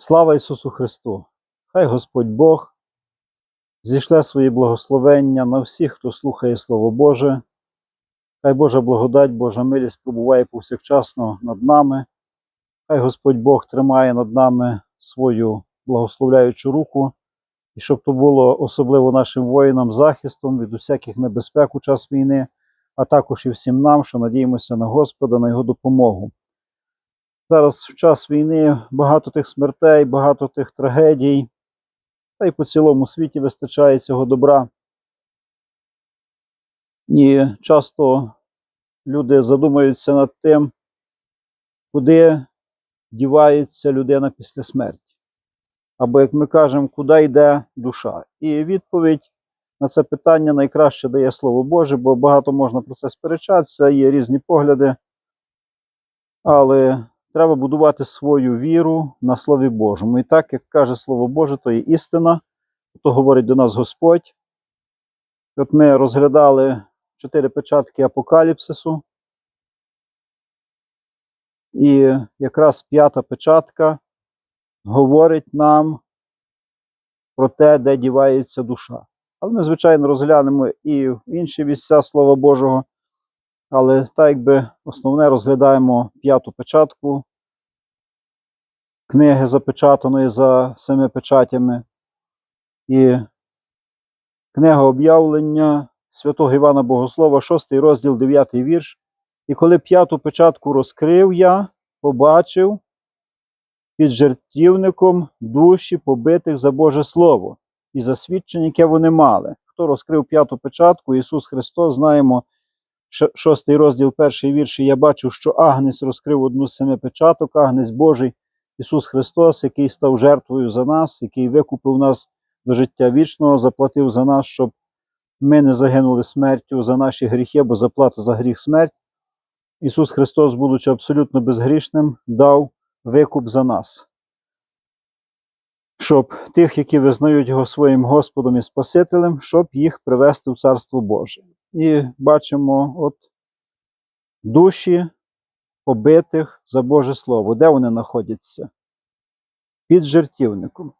Слава Ісусу Христу! Хай Господь Бог зійшле свої благословення на всіх, хто слухає Слово Боже. Хай Божа благодать, Божа милість пробуває повсякчасно над нами. Хай Господь Бог тримає над нами свою благословляючу руку, і щоб то було особливо нашим воїнам захистом від усяких небезпек у час війни, а також і всім нам, що надіємося на Господа, на Його допомогу. Зараз в час війни багато тих смертей, багато тих трагедій, та й по цілому світі вистачає цього добра. І часто люди задумуються над тим, куди дівається людина після смерті. Або, як ми кажемо, куди йде душа. І відповідь на це питання найкраще дає Слово Боже, бо багато можна про це сперечатися, є різні погляди. Але треба будувати свою віру на Слові Божому. І так, як каже Слово Боже, то є істина, то говорить до нас Господь. От ми розглядали чотири печатки Апокаліпсису. І якраз п'ята печатка говорить нам про те, де дівається душа. Але ми, звичайно, розглянемо і інші місця Слова Божого. Але так якби основне розглядаємо п'яту печатку книги запечатаної за семи печатями. І книга об'явлення святого Івана Богослова, 6 розділ, 9 вірш. І коли п'яту печатку розкрив я, побачив під жертівником душі побитих за Боже Слово і за свідчення, яке вони мали. Хто розкрив п'яту печатку, Ісус Христос, знаємо, шостий розділ, перший вірш. «І Я бачу, що Агнець розкрив одну з семи печаток, Агнець Божий, Ісус Христос, який став жертвою за нас, який викупив нас до життя вічного, заплатив за нас, щоб ми не загинули смертю за наші гріхи, бо заплата за гріх смерть. Ісус Христос, будучи абсолютно безгрішним, дав викуп за нас. Щоб тих, які визнають Його своїм Господом і Спасителем, щоб їх привести в Царство Боже. І бачимо от душі побитих за Боже Слово. Де вони знаходяться? Під жертівником.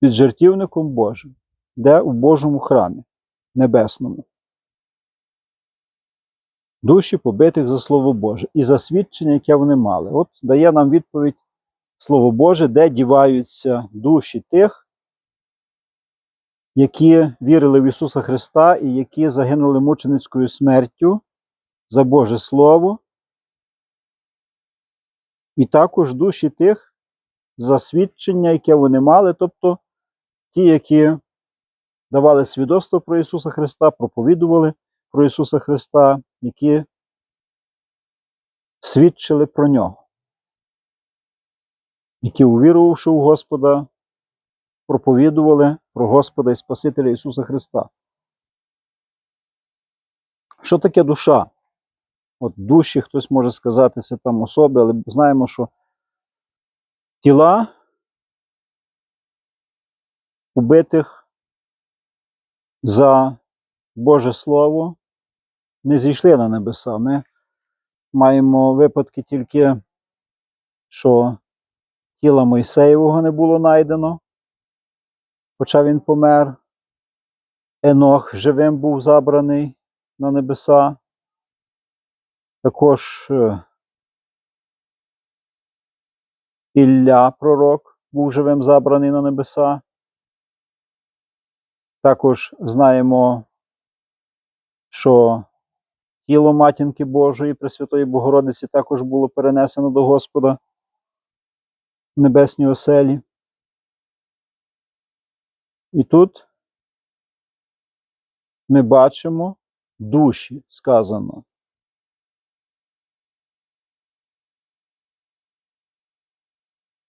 Під жертівником Божим. Де у Божому храмі небесному. Душі побитих за Слово Боже і за свідчення, яке вони мали. От дає нам відповідь Слово Боже, де діваються душі тих, які вірили в Ісуса Христа і які загинули мученицькою смертю за Боже Слово, і також душі тих за свідчення, яке вони мали, тобто ті, які давали свідоцтво про Ісуса Христа, проповідували про Ісуса Христа, які свідчили про Нього, які, увірувавши у Господа, проповідували про Господа і Спасителя Ісуса Христа. Що таке душа? От душі, хтось може сказати, це там особи, але знаємо, що тіла убитих за Боже Слово не зійшли на небеса. Ми маємо випадки тільки, що тіла Мойсеєвого не було знайдено, хоча він помер. Енох живим був забраний на небеса. Також е, Ілля, пророк, був живим забраний на небеса. Також знаємо, що тіло матінки Божої Пресвятої Богородиці також було перенесено до Господа в небесній оселі. І тут ми бачимо душі сказано.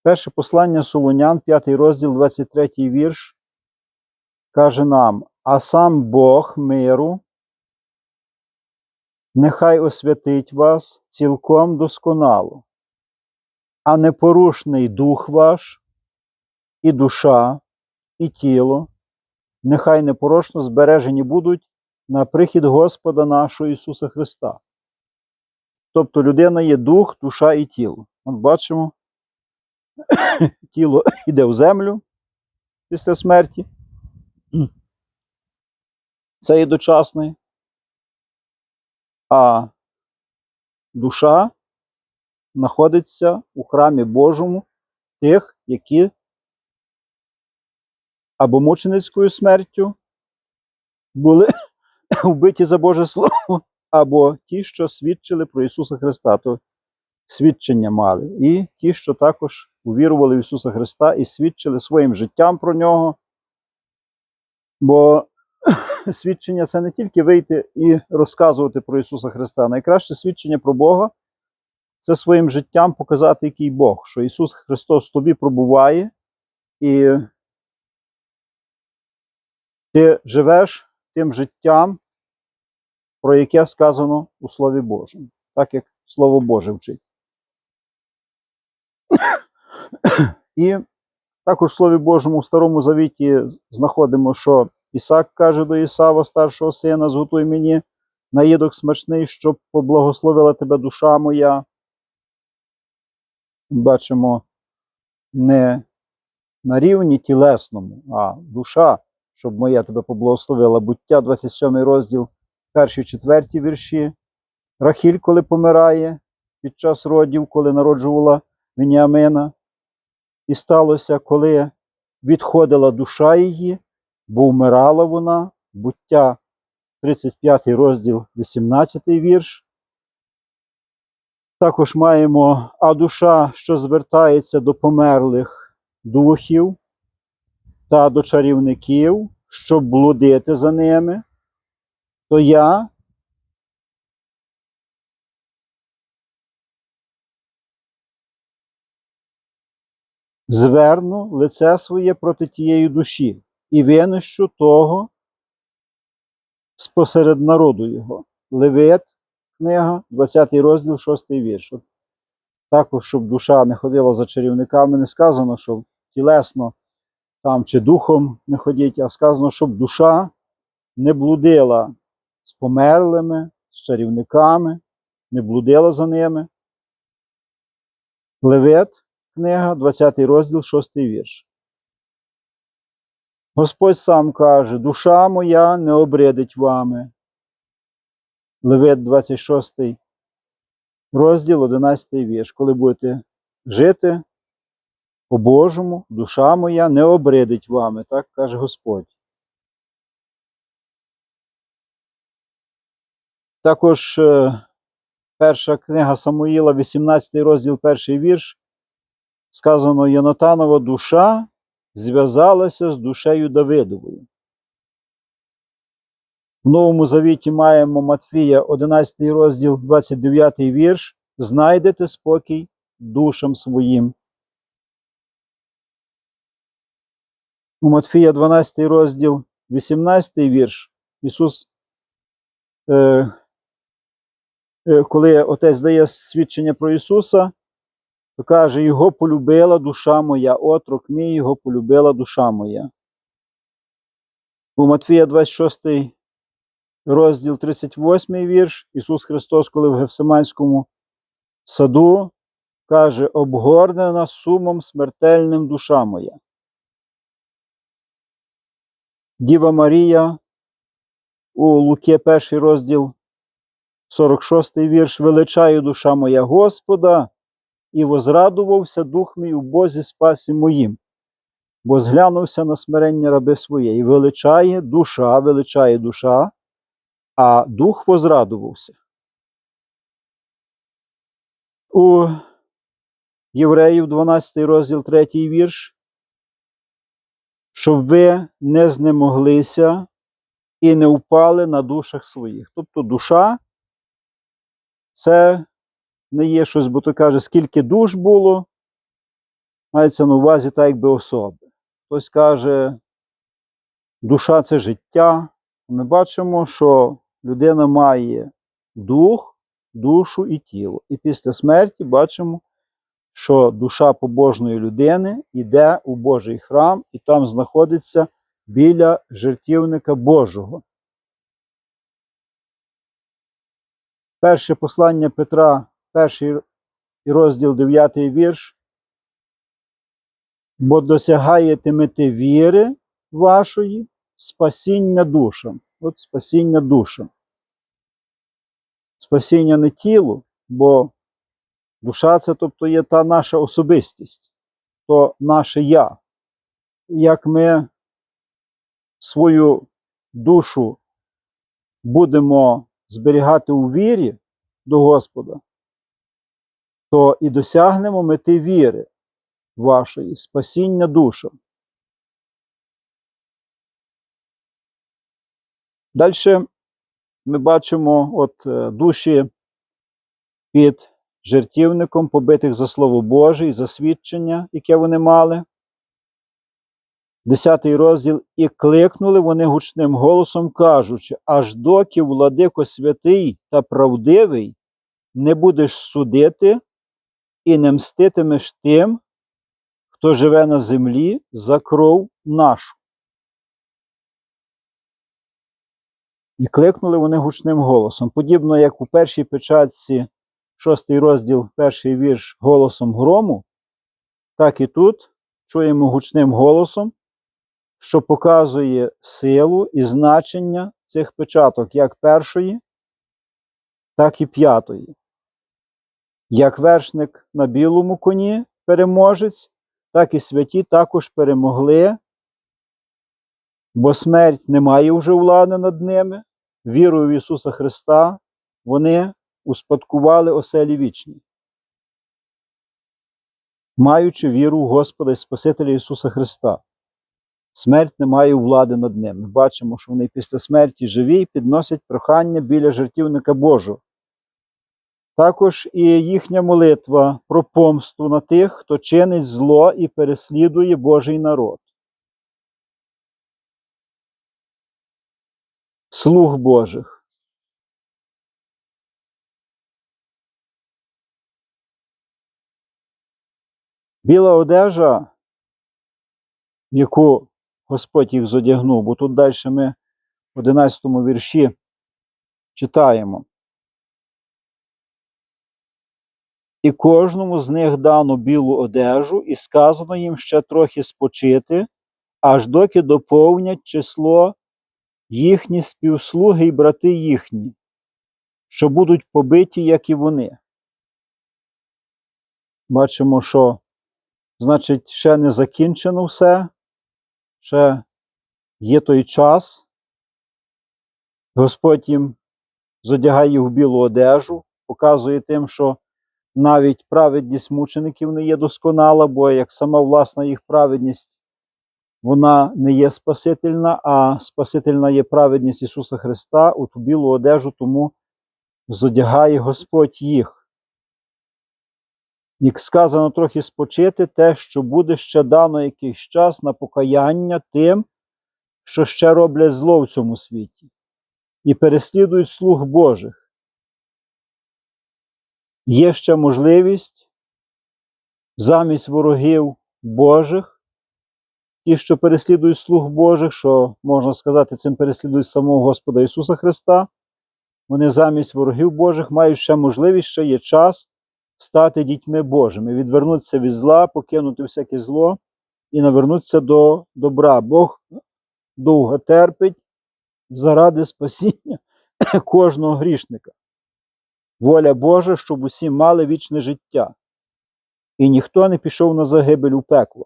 Перше послання Солонян, 5 розділ, 23 вірш, каже нам: А сам Бог миру, нехай освятить вас цілком досконало, а непорушний дух ваш, і душа, і тіло, нехай непорочно збережені будуть на прихід Господа нашого Ісуса Христа. Тобто людина є дух, душа і тіло. От бачимо, тіло йде в землю після смерті. Це є дочасний. А душа знаходиться у храмі Божому тих, які або мученицькою смертю були вбиті за Боже Слово, або ті, що свідчили про Ісуса Христа, то свідчення мали. І ті, що також увірували в Ісуса Христа і свідчили своїм життям про нього. Бо свідчення це не тільки вийти і розказувати про Ісуса Христа. Найкраще свідчення про Бога це своїм життям показати, який Бог, що Ісус Христос тобі пробуває, і ти живеш тим життям, про яке сказано у Слові Божому, так як Слово Боже вчить. І також в Слові Божому в Старому Завіті знаходимо, що Ісак каже до Ісава, старшого сина, зготуй мені наїдок смачний, щоб поблагословила тебе душа моя. Бачимо не на рівні тілесному, а душа, щоб моя тебе поблагословила. Буття, 27 розділ, перші четверті вірші. Рахіль, коли помирає під час родів, коли народжувала Веніамина. І сталося, коли відходила душа її, бо вмирала вона, буття 35 розділ, 18 вірш. Також маємо, а душа, що звертається до померлих духів та до чарівників, щоб блудити за ними, то я зверну лице своє проти тієї душі і винищу того спосеред народу його. Левит, книга, 20 розділ, 6 вірш. Також, щоб душа не ходила за чарівниками, не сказано, щоб тілесно там чи духом не ходіть, а сказано, щоб душа не блудила з померлими, з чарівниками, не блудила за ними. Левит, книга, 20 розділ, 6 вірш. Господь сам каже: душа моя не обрядить вами. Левит 26 розділ, 11 вірш. Коли будете жити по-божому, душа моя не обрядить вами, так каже Господь. Також е, перша книга Самуїла, 18 розділ, перший вірш. Сказано Йонатанова душа зв'язалася з душею Давидовою. В Новому Завіті маємо Матфія, 11 розділ, 29 вірш. Знайдете спокій душам своїм. У Матфія 12 розділ, 18 вірш. Ісус, е, е, коли Отець дає свідчення про Ісуса, то каже, Його полюбила душа моя, отрок мій, його полюбила душа моя. У Матфія 26 розділ 38 вірш, Ісус Христос, коли в Гефсиманському саду, каже, обгорнена сумом смертельним душа моя. Діва Марія у Луке 1 розділ 46 вірш, величаю душа моя Господа, і возрадувався дух мій у Бозі спасі моїм, бо зглянувся на смирення раби своє, і величає душа, величає душа, а дух возрадувався. У Євреїв 12 розділ 3 вірш, щоб ви не знемоглися і не впали на душах своїх. Тобто душа це не є щось, бо то каже, скільки душ було, мається на увазі так, якби особи. Хтось каже, душа це життя. Ми бачимо, що людина має дух, душу і тіло. І після смерті бачимо, що душа побожної людини йде у Божий храм і там знаходиться біля жертівника Божого. Перше послання Петра, перший розділ 9 вірш. бо досягаєте мети віри вашої, спасіння душам. От спасіння душам. Спасіння не тілу, бо душа це тобто є та наша особистість, то наше я. Як ми свою душу будемо зберігати у вірі до Господа, то і досягнемо мети віри вашої, спасіння душам. Далі ми бачимо от е, душі під жертівником, побитих за Слово Боже і за свідчення, яке вони мали. Десятий розділ і кликнули вони гучним голосом, кажучи, аж доки владико святий та правдивий не будеш судити і не мститимеш тим, хто живе на землі за кров нашу. І кликнули вони гучним голосом. Подібно як у першій печатці, шостий розділ, перший вірш голосом грому, так і тут чуємо гучним голосом, що показує силу і значення цих печаток, як першої, так і п'ятої. Як вершник на білому коні, переможець, так і святі також перемогли, бо смерть не має вже влади над ними. Вірою в Ісуса Христа вони успадкували оселі вічні, маючи віру в Господа і Спасителя Ісуса Христа. Смерть не має влади над ними. Бачимо, що вони після смерті живі і підносять прохання біля жертівника Божого. Також і їхня молитва про помсту на тих, хто чинить зло і переслідує Божий народ. Слуг Божих. Біла одежа, яку Господь їх зодягнув, бо тут далі ми в 11 вірші читаємо. І кожному з них дано білу одежу, і сказано їм ще трохи спочити, аж доки доповнять число їхні співслуги і брати їхні, що будуть побиті, як і вони. Бачимо, що, значить, ще не закінчено все, ще є той час. Господь їм зодягає в білу одежу, показує тим, що навіть праведність мучеників не є досконала, бо як сама власна їх праведність, вона не є спасительна, а спасительна є праведність Ісуса Христа у ту білу одежу, тому зодягає Господь їх. Як сказано трохи спочити те, що буде ще дано якийсь час на покаяння тим, що ще роблять зло в цьому світі, і переслідують слуг Божих. Є ще можливість замість ворогів Божих, ті, що переслідують слуг Божих, що можна сказати, цим переслідують самого Господа Ісуса Христа. Вони замість ворогів Божих мають ще можливість, ще є час стати дітьми Божими, відвернутися від зла, покинути всяке зло і навернутися до добра. Бог довго терпить заради спасіння кожного грішника. Воля Божа, щоб усі мали вічне життя, і ніхто не пішов на загибель у пекло.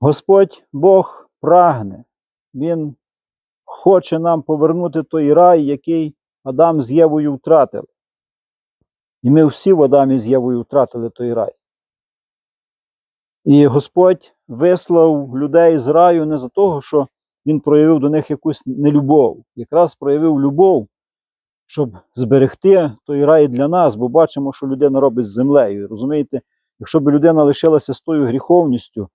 Господь Бог прагне, Він хоче нам повернути той рай, який Адам з Євою втратив. І ми всі в Адамі з Євою втратили той рай. І Господь вислав людей з раю не за того, що він проявив до них якусь нелюбов, якраз проявив любов, щоб зберегти той рай для нас, бо бачимо, що людина робить з землею. Розумієте, якщо б людина лишилася з тою гріховністю,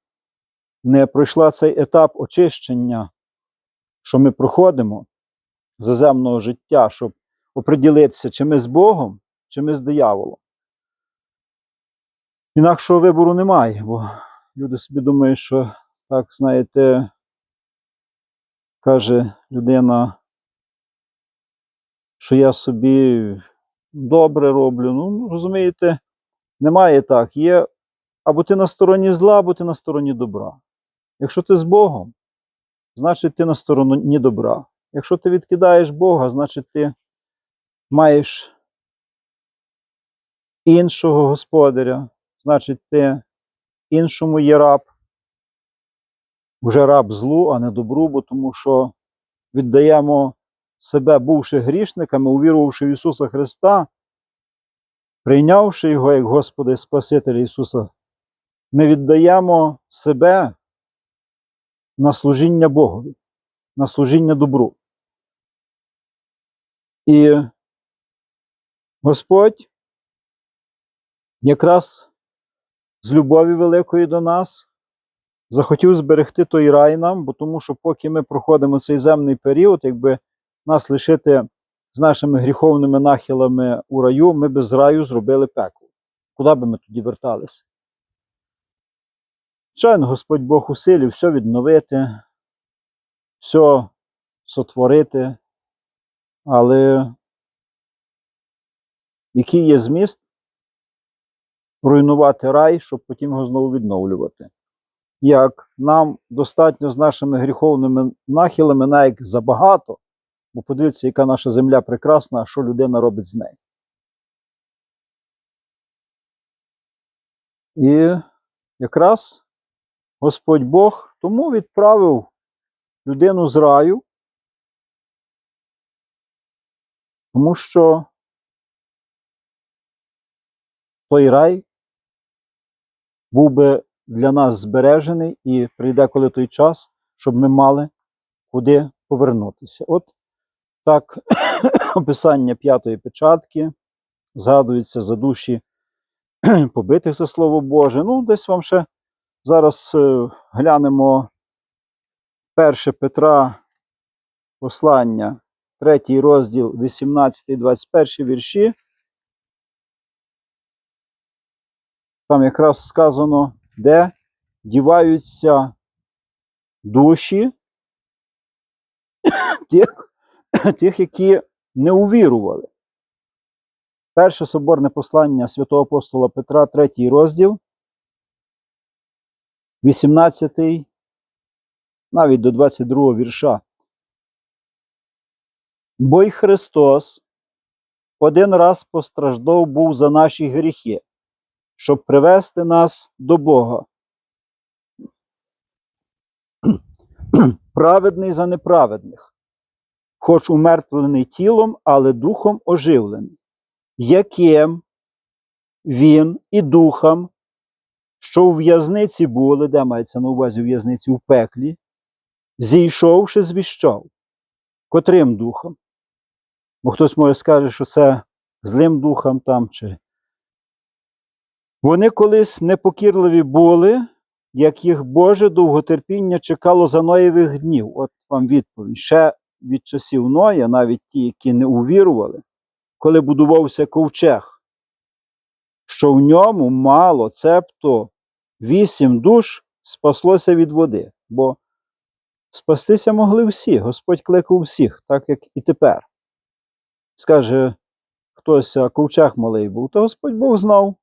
не пройшла цей етап очищення, що ми проходимо заземного життя, щоб оприділитися, чи ми з Богом, чи ми з дияволом. Інакшого вибору немає, бо люди собі думають, що так, знаєте, каже людина, що я собі добре роблю. Ну, розумієте, немає так. Є або ти на стороні зла, або ти на стороні добра. Якщо ти з Богом, значить ти на стороні добра. Якщо ти відкидаєш Бога, значить ти маєш іншого господаря, значить, ти іншому є раб. Вже раб злу, а не добру, бо тому що віддаємо себе, бувши грішниками, увірувавши в Ісуса Христа, прийнявши Його як Господа і Спасителя Ісуса, ми віддаємо себе на служіння Богові, на служіння добру. І Господь якраз з любові великої до нас захотів зберегти той рай нам, бо тому що поки ми проходимо цей земний період, якби нас лишити з нашими гріховними нахилами у раю, ми би з раю зробили пекло. Куди би ми тоді верталися? Звичайно, Господь Бог у все відновити, все сотворити, але який є зміст руйнувати рай, щоб потім його знову відновлювати. Як нам достатньо з нашими гріховними нахилами, навіть забагато, бо подивіться, яка наша земля прекрасна, що людина робить з нею. І якраз Господь Бог тому відправив людину з раю, тому що той рай був би для нас збережений і прийде коли той час, щоб ми мали куди повернутися. От так описання п'ятої печатки згадується за душі побитих за Слово Боже. Ну, десь вам ще зараз е, глянемо 1 Петра послання, третій розділ, 18-21 вірші. Там якраз сказано, де діваються душі тих, тих, які не увірували. Перше соборне послання святого апостола Петра, третій розділ, 18, навіть до 22 вірша. Бо й Христос один раз постраждав був за наші гріхи, щоб привести нас до Бога. Праведний за неправедних, хоч умертвлений тілом, але духом оживлений, яким він і духом, що у в'язниці були, де мається на увазі в'язниці у пеклі, зійшовши, звіщав. Котрим духом? Бо хтось може скаже, що це злим духом там чи вони колись непокірливі були, як їх Боже довготерпіння чекало за Ноєвих днів. От вам відповідь. Ще від часів Ноя, навіть ті, які не увірували, коли будувався ковчег, що в ньому мало, цебто вісім душ спаслося від води. Бо спастися могли всі, Господь кликав всіх, так як і тепер. Скаже хтось, а ковчег малий був, то Господь Бог знав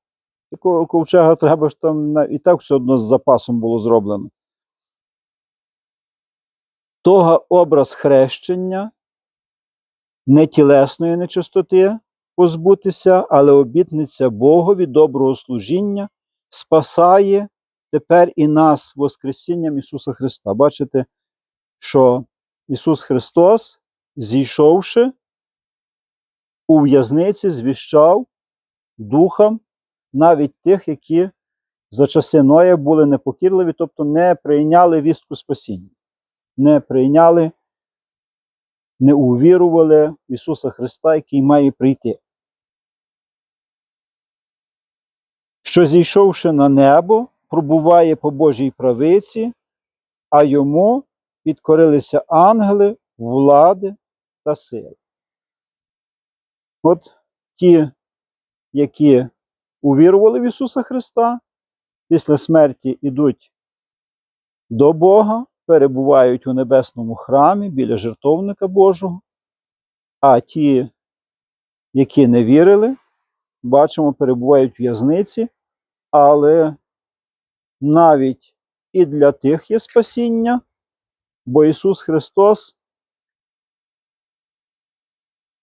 такого ковчега треба ж там і так все одно з запасом було зроблено. Того образ хрещення не тілесної нечистоти позбутися, але обітниця Богові доброго служіння спасає тепер і нас Воскресінням Ісуса Христа. Бачите, що Ісус Христос, зійшовши у в'язниці, звіщав духам навіть тих, які за часи Ноя були непокірливі, тобто не прийняли вістку спасіння, не прийняли, не увірували в Ісуса Христа, який має прийти. Що зійшовши на небо, пробуває по Божій правиці, а йому підкорилися ангели, влади та сили. От ті, які увірували в Ісуса Христа, після смерті йдуть до Бога, перебувають у небесному храмі біля жертовника Божого, а ті, які не вірили, бачимо, перебувають в в'язниці, але навіть і для тих є спасіння, бо Ісус Христос,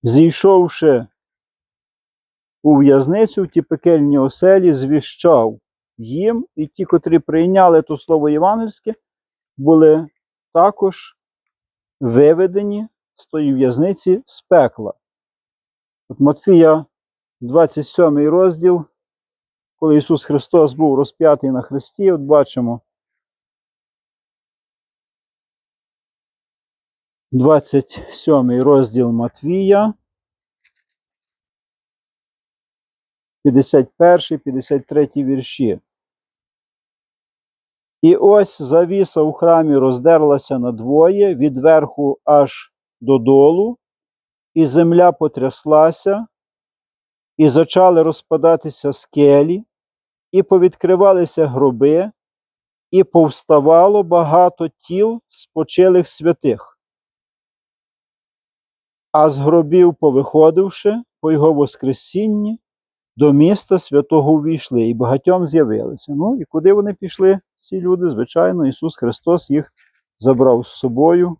зійшовши у в'язницю в ті пекельні оселі, звіщав їм, і ті, котрі прийняли то слово євангельське, були також виведені з тої в'язниці з пекла. От Матфія, 27 розділ, коли Ісус Христос був розп'ятий на хресті, от бачимо. 27 розділ Матвія, 51, 53 вірші. І ось завіса у храмі роздерлася надвоє від верху аж додолу, і земля потряслася, і зачали розпадатися скелі, і повідкривалися гроби, і повставало багато тіл спочилих святих. А з гробів, повиходивши по його Воскресінні, до міста святого увійшли, і багатьом з'явилися. Ну і куди вони пішли, ці люди? Звичайно, Ісус Христос їх забрав з собою.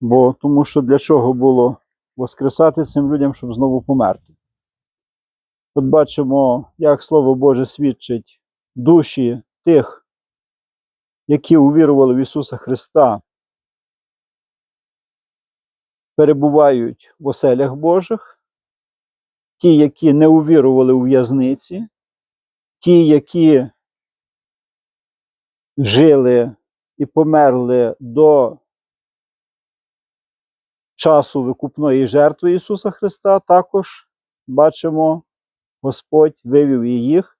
Бо тому що для чого було воскресати цим людям, щоб знову померти? От бачимо, як Слово Боже свідчить душі тих, які увірували в Ісуса Христа, перебувають в оселях Божих, ті, які не увірували у в'язниці, ті, які жили і померли до часу викупної жертви Ісуса Христа, також бачимо, Господь вивів і їх,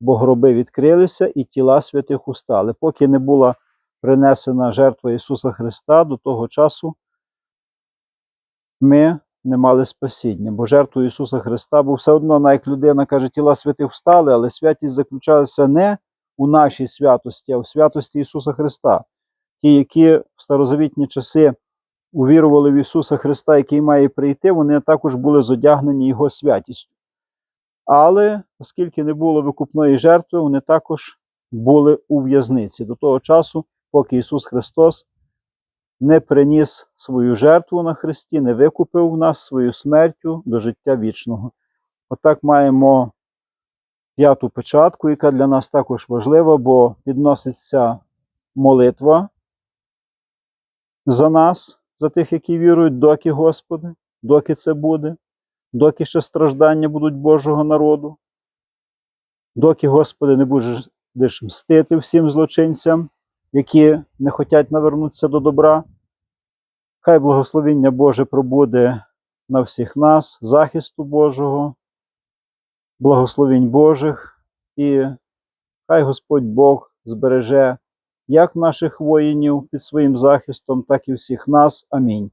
бо гроби відкрилися і тіла святих устали. Поки не була принесена жертва Ісуса Христа, до того часу ми не мали спасіння, бо жертвою Ісуса Христа, бо все одно, навіть як людина каже, тіла святих встали, але святість заключалася не у нашій святості, а в святості Ісуса Христа. Ті, які в старозавітні часи увірували в Ісуса Христа, який має прийти, вони також були зодягнені Його святістю. Але оскільки не було викупної жертви, вони також були у в'язниці до того часу, поки Ісус Христос не приніс свою жертву на Христі, не викупив нас свою смертю до життя вічного. Отак маємо п'яту печатку, яка для нас також важлива, бо підноситься молитва за нас, за тих, які вірують, доки Господи, доки це буде, доки ще страждання будуть Божого народу, доки, Господи, не будеш мстити всім злочинцям, які не хочуть навернутися до добра. Хай благословіння Боже пробуде на всіх нас, захисту Божого, благословінь Божих, і хай Господь Бог збереже як наших воїнів під своїм захистом, так і всіх нас. Амінь.